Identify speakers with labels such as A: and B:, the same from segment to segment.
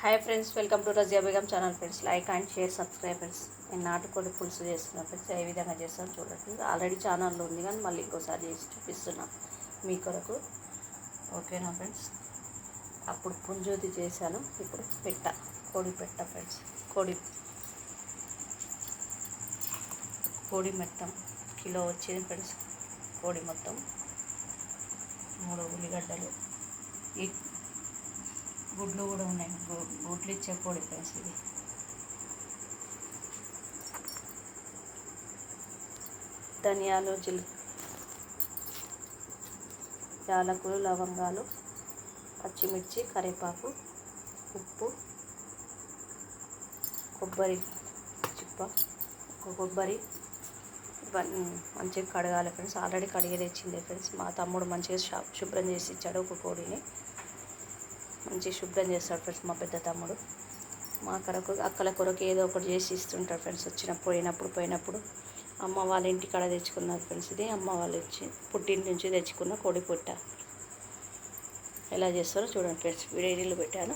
A: Hi friends welcome to Razia Begum channel friends like and share subscribe friends నేను నాటుకోడి పులుసు చేస్తున్నాను friends ఏ విధంగా చేస్తాను చూడండి. ఆల్రెడీ ఛానల్లో ఉంది కానీ మళ్ళీ ఇంకోసారి చేసి చూపిస్తున్నా మీ కొరకు. ఓకేనా ఫ్రెండ్స్ అప్పుడు పుంజోతి చేశాను. ఇప్పుడు పెట్ట కోడి పెట్ట ఫ్రెండ్స్ కోడి కోడి మొత్తం. కిలో వచ్చింది ఫ్రెండ్స్ కోడి మొత్తం. మూడు ఉల్లిగడ్డలు. ఈ గుడ్లు కూడా ఉన్నాయి. గుడ్లు ఇచ్చే కోడి ఫ్రెండ్స్ ఇది. ధనియాలు జిల్ యాలకులు లవంగాలు పచ్చిమిర్చి కరివేపాకు ఉప్పు కొబ్బరి చిప్ప ఒక కొబ్బరి ఇవన్నీ మంచిగా కడగాలి ఫ్రెండ్స్. ఆల్రెడీ కడిగి తెచ్చింది ఫ్రెండ్స్. మా తమ్ముడు మంచిగా శుభ్రం చేసి ఇచ్చాడు ఒక కోడిని. మంచి శుభ్రం చేస్తాడు ఫ్రెండ్స్ మా పెద్ద తమ్ముడు. మా కొరకు అక్కల కొరకు ఏదో ఒకటి చేసి ఇస్తుంటాడు ఫ్రెండ్స్ వచ్చినప్పుడు పోయినప్పుడు పోయినప్పుడు. అమ్మ వాళ్ళ ఇంటి కాడ తెచ్చుకున్నారు ఫ్రెండ్స్ ఇది. అమ్మ వాళ్ళు ఇచ్చి పుట్టింటి నుంచి తెచ్చుకున్న కోడి పుట్ట. ఎలా చేస్తారో చూడండి ఫ్రెండ్స్ వీడియోలు పెట్టాను.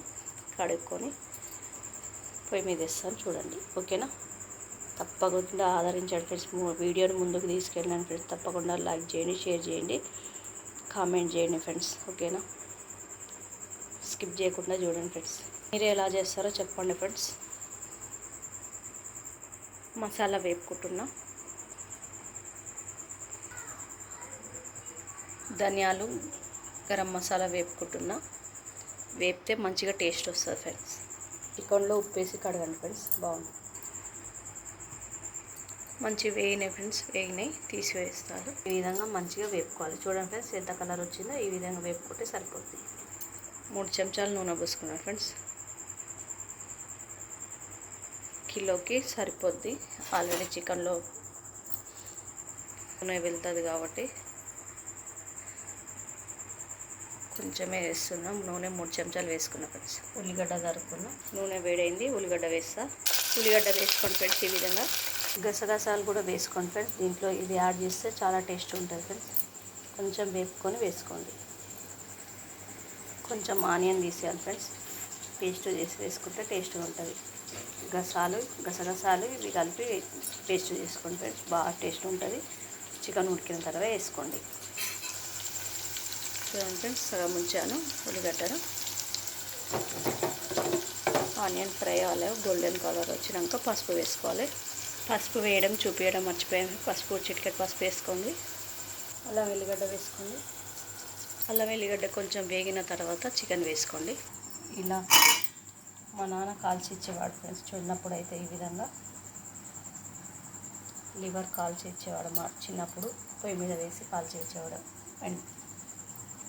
A: కడుక్కొని పొయ్యి మీద వేస్తాను చూడండి. ఓకేనా? తప్పకుండా ఆదరించండి ఫ్రెండ్స్ ము- వీడియోని ముందుకు తీసుకెళ్ళండి ఫ్రెండ్స్ తప్పకుండా లైక్ చేయండి షేర్ చేయండి కామెంట్ చేయండి ఫ్రెండ్స్ ఓకేనా? స్కిప్ చేయకుండా చూడండి ఫ్రెండ్స్. మీరు ఎలా చేస్తారో చెప్పండి ఫ్రెండ్స్. మసాలా వేపుకుంటున్నా. ధనియాలు గరం మసాలా వేపుకుంటున్నా. వేపితే మంచిగా టేస్ట్ వస్తుంది ఫ్రెండ్స్. చికెన్లో ఉప్పు వేసి కడగండి ఫ్రెండ్స్. బాగుంది మంచి వేగినాయి ఫ్రెండ్స్. వేగినాయి. తీసి వేస్తారు. ఈ విధంగా మంచిగా వేపుకోవాలి. చూడండి ఫ్రెండ్స్ ఎంత కలర్ వచ్చిందో ఈ విధంగా వేపుకుంటే సరిపోతుంది. మూడు చెంచాలు నూనె పోసుకున్నాను ఫ్రెండ్స్. కిలోకి సరిపోద్ది. ఆల్రెడీ చికెన్లో నూనె వెళ్తుంది కాబట్టి కొంచెమే వేస్తున్నాం. నూనె మూడు చెంచాలు వేసుకున్నా ఫ్రెండ్స్. ఉల్లిగడ్డ తరుక్కున్నా. నూనె వేడైంది. ఉల్లిగడ్డ వేస్తా. ఉల్లిగడ్డ వేసుకొని ఫ్రెండ్స్ ఈ విధంగా గసగసాలు కూడా వేసుకోండి ఫ్రెండ్స్. దీంట్లో ఇది యాడ్ చేస్తే చాలా టేస్ట్ ఉంటుంది ఫ్రెండ్స్. కొంచెం వేపుకొని వేసుకోండి. కొంచెం ఆనియన్ తీసేయాలి ఫ్రెండ్స్. పేస్ట్ చేసి వేసుకుంటే టేస్ట్గా ఉంటుంది గసాలు గసగసాలు ఇవి కలిపి పేస్ట్ చేసుకోండి ఫ్రెండ్స్. బాగా టేస్ట్ ఉంటుంది. చికెన్ ఉడికిన తర్వాత వేసుకోండి. చూడండి ఫ్రెండ్స్ సగం ఉంచాను. ఉల్లిగడ్డను ఆనియన్ ఫ్రై అవ్వలేవు గోల్డెన్ కలర్ వచ్చినాక పసుపు వేసుకోవాలి. పసుపు వేయడం చూపించడం మర్చిపోయాను. పసుపు చిటికెట్ పసుపు వేసుకోండి. అలా వెల్లిగడ్డ వేసుకోండి. అల్లం వెల్లిగడ్డ కొంచెం వేగిన తర్వాత చికెన్ వేసుకోండి. ఇలా మా నాన్న కాల్చి ఇచ్చేవాడు ఫ్రెండ్స్ చిన్నప్పుడు అయితే ఈ విధంగా లివర్ కాల్చి ఇచ్చేవాడు మా చిన్నప్పుడు పొయ్యి మీద వేసి కాల్చి ఇచ్చేవాడు అండ్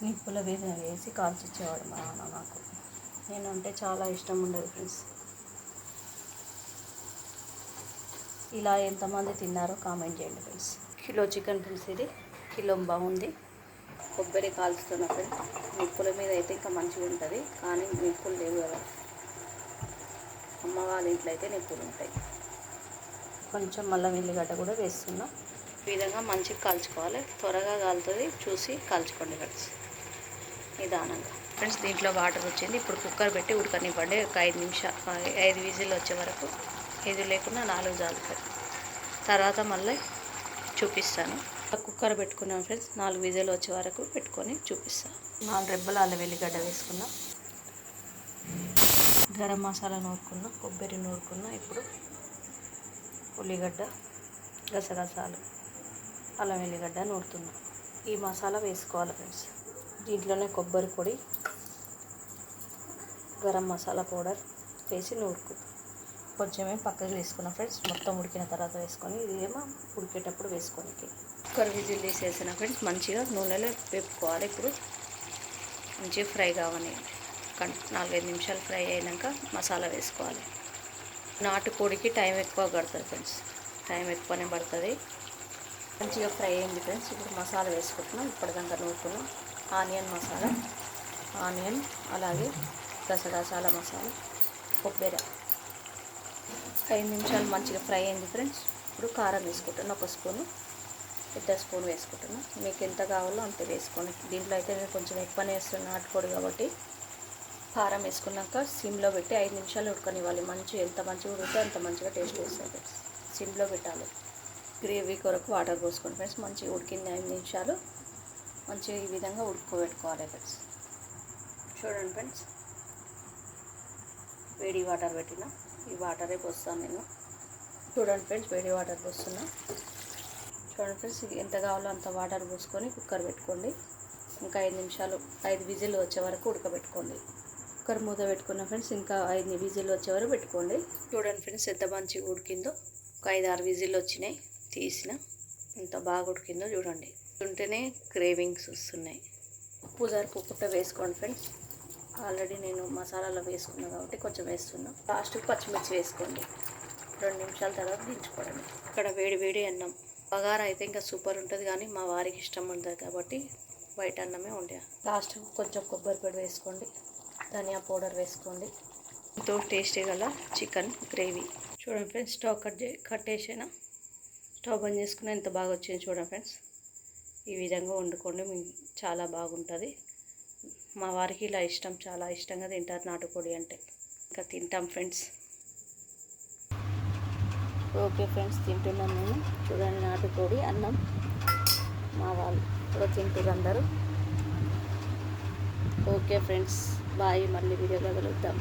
A: నిప్పుల మీద వేసి కాల్చి ఇచ్చేవాడు మా నాన్న నాకు. నేను అంటే చాలా ఇష్టం ఉండేది ఫ్రెండ్స్. ఇలా ఎంతమంది తిన్నారో కామెంట్ చేయండి ఫ్రెండ్స్. కిలో చికెన్ ఫ్రెండ్స్ ఇది. కిలో బాగుంది. కొబ్బరి కాల్చుతున్నా ఫ్రెండ్స్ నిప్పుల మీద అయితే ఇంకా మంచిగా ఉంటుంది కానీ నిప్పులు లేవు కదా. అమ్మ వాళ్ళ ఇంట్లో అయితే నిప్పులు ఉంటాయి. కొంచెం అల్లం వెల్లిగడ్డ కూడా వేస్తున్నా. ఈ విధంగా మంచిగా కాల్చుకోవాలి. త్వరగా కాలుతుంది చూసి కాల్చుకోండి ఫ్రెండ్స్. నిదానంగా. ఫ్రెండ్స్ దీంట్లో వాటర్ వచ్చింది. ఇప్పుడు కుక్కర్ పెట్టి ఉడకనివ్వండి. ఒక ఐదు నిమిషాలు ఐదు విజిల్ వచ్చే వరకు. ఐదు లేకుండా నాలుగు చాలుతాయి తర్వాత మళ్ళీ చూపిస్తాను. కుక్కర్ పెట్టుకున్నాను ఫ్రెండ్స్. నాలుగు విజలు వచ్చే వరకు పెట్టుకొని చూపిస్తాను నాలుగు రెబ్బలు అల్లం వెల్లిగడ్డ వేసుకున్నా. గరం మసాలా నూరుకున్నా కొబ్బరి నూరుకున్నా. ఇప్పుడు ఉల్లిగడ్డ గసగసాలు అల్లం వెల్లిగడ్డ నూరుతున్నా. ఈ మసాలా వేసుకోవాలి ఫ్రెండ్స్. దీంట్లోనే కొబ్బరి పొడి గరం మసాలా పౌడర్ వేసి నూరుకుంటాం కొంచెమే పక్కకి వేసుకున్నాం ఫ్రెండ్స్. మొత్తం ఉడికిన తర్వాత వేసుకొని ఇది ఏమో ఉడికేటప్పుడు వేసుకొని కుక్కర్ విజిల్ తీసేసిన ఫ్రెండ్స్ మంచిగా నూనెలో వేపుకోవాలి. ఇప్పుడు మంచిగా ఫ్రై కావాలి. కం నాలుగైదు నిమిషాలు ఫ్రై అయినాక మసాలా వేసుకోవాలి. నాటుకోడికి టైం ఎక్కువ పడుతుంది ఫ్రెండ్స్. టైం ఎక్కువనే పడుతుంది. మంచిగా ఫ్రై అయింది ఫ్రెండ్స్. ఇప్పుడు మసాలా వేసుకుంటున్నాం. ఇప్పటిదాకా నూరుకున్నాం. ఆనియన్ మసాలా ఆనియన్ అలాగే గసగసాల మసాలా కొబ్బరి ఐదు నిమిషాలు మంచిగా ఫ్రై అయింది ఫ్రెండ్స్. ఇప్పుడు కారం వేసుకుంటాను ఒక స్పూను. పెద్ద స్పూన్ వేసుకుంటున్నాను మీకు ఎంత కావాలో అంత వేసుకోండి. దీంట్లో అయితే నేను కొంచెం ఎక్కువనే వేస్తున్నాను నాటుకోడు కాబట్టి. కారం వేసుకున్నాక సిమ్లో పెట్టి ఐదు నిమిషాలు ఉడకనివ్వాలి. మంచి ఎంత మంచిగా ఉడితే అంత మంచిగా టేస్ట్ వస్తుంది ఫ్రెండ్స్. సిమ్లో పెట్టాలి. గ్రేవీ కొరకు వాటర్ పోసుకోండి ఫ్రెండ్స్. మంచిగా ఉడికింది ఐదు నిమిషాలు. మంచిగా ఈ విధంగా ఉడుకోబెట్టుకోవాలి ఫ్రెండ్స్. చూడండి ఫ్రెండ్స్. వేడి వాటర్ పెట్టిన. ఈ వాటరే పోస్తాను నేను. చూడండి ఫ్రెండ్స్ వేడి వాటర్ పోస్తున్నా. చూడండి ఫ్రెండ్స్ ఎంత కావాలో అంత వాటర్ పోసుకొని కుక్కర్ పెట్టుకోండి. ఇంకా ఐదు నిమిషాలు ఐదు విజిల్ వచ్చే వరకు ఉడకబెట్టుకోండి. కుక్కర్ మూత పెట్టుకున్న ఫ్రెండ్స్ ఇంకా ఐదు విజిల్ వచ్చే వరకు పెట్టుకోండి. చూడండి ఫ్రెండ్స్ ఎంత మంచిగా ఉడికిందో. ఒక ఐదు ఆరు విజిల్ వచ్చినాయి తీసిన. ఎంత బాగా ఉడికిందో చూడండి. ఉంటేనే క్రేవింగ్స్ వస్తున్నాయి. ఉప్పు పుట్ట వేసుకోండి ఫ్రెండ్స్. ఆల్రెడీ నేను మసాలాలో వేసుకున్నాను కాబట్టి కొంచెం వేస్తున్నా. లాస్ట్కి పచ్చిమిర్చి వేసుకోండి. రెండు నిమిషాల తర్వాత దించుకోవడం ఇక్కడ వేడి వేడి అన్నం. బగారా అయితే ఇంకా సూపర్ ఉంటుంది కానీ మా వారికి ఇష్టం ఉంటుంది కాబట్టి వైట్ అన్నమే ఉండే లాస్ట్ కొంచెం కొబ్బరి పొడి వేసుకోండి. ధనియా పౌడర్ వేసుకోండి. ఎంతో టేస్టీ గల చికెన్ గ్రేవీ. చూడండి ఫ్రెండ్స్ స్టవ్ కట్ చే కట్టేసాను స్టవ్ బంద్ చేసుకుని ఎంత బాగా వచ్చింది చూడండి ఫ్రెండ్స్. ఈ విధంగా వండుకోండి మీకు చాలా బాగుంటుంది. మా వారికి ఇలా ఇష్టం చాలా ఇష్టంగా తింటారు నాటుకోడి అంటే. ఇంకా తింటాం ఫ్రెండ్స్. ఓకే ఫ్రెండ్స్ తింటున్నాం మేము. చూడండి నాటుకోడి అన్నం. మా వాళ్ళు కూడా తింటారు అందరూ. Okay friends bye. మళ్ళీ వీడియోలో కలుద్దాం.